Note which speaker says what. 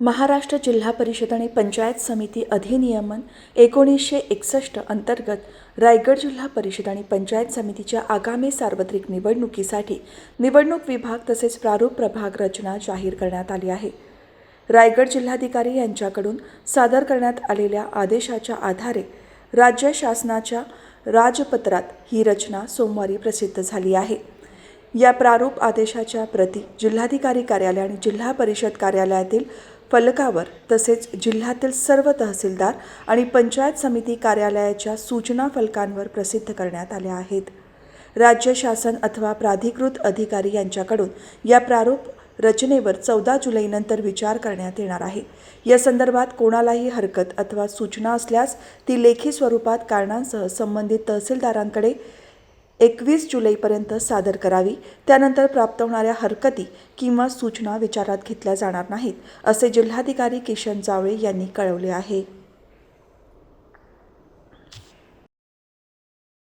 Speaker 1: महाराष्ट्र जिल्हा परिषद आणि पंचायत समिती अधिनियमन एकोणीसशे एकसष्ट अंतर्गत रायगड जिल्हा परिषद आणि पंचायत समितीच्या आगामी सार्वत्रिक निवडणुकीसाठी निवडणूक विभाग तसेच प्रारूप प्रभाग रचना जाहीर करण्यात आली आहे. रायगड जिल्हाधिकारी यांच्याकडून सादर करण्यात आलेल्या आदेशाच्या आधारे राज्य शासनाच्या राजपत्रात ही रचना सोमवारी प्रसिद्ध झाली आहे. या प्रारूप आदेशाच्या प्रती जिल्हाधिकारी कार्यालय आणि जिल्हा परिषद कार्यालयातील फलकावर तसेच जिल्ह्यातील सर्व तहसीलदार आणि पंचायत समिती कार्यालयाच्या सूचना फलकांवर प्रसिद्ध करण्यात आल्या आहेत. राज्य शासन अथवा प्राधिकृत अधिकारी यांच्याकडून या प्रारूप रचनेवर चौदा जुलैनंतर विचार करण्यात येणार आहे. या संदर्भात कोणालाही हरकत अथवा सूचना असल्यास ती लेखी स्वरूपात कारणांसह संबंधित तहसीलदारांकडे एकवीस जुलैपर्यंत सादर करावी. त्यानंतर प्राप्त होणाऱ्या हरकती किंवा सूचना विचारात घेतल्या जाणार नाहीत असे जिल्हाधिकारी किशन जावळे यांनी कळवले आहे.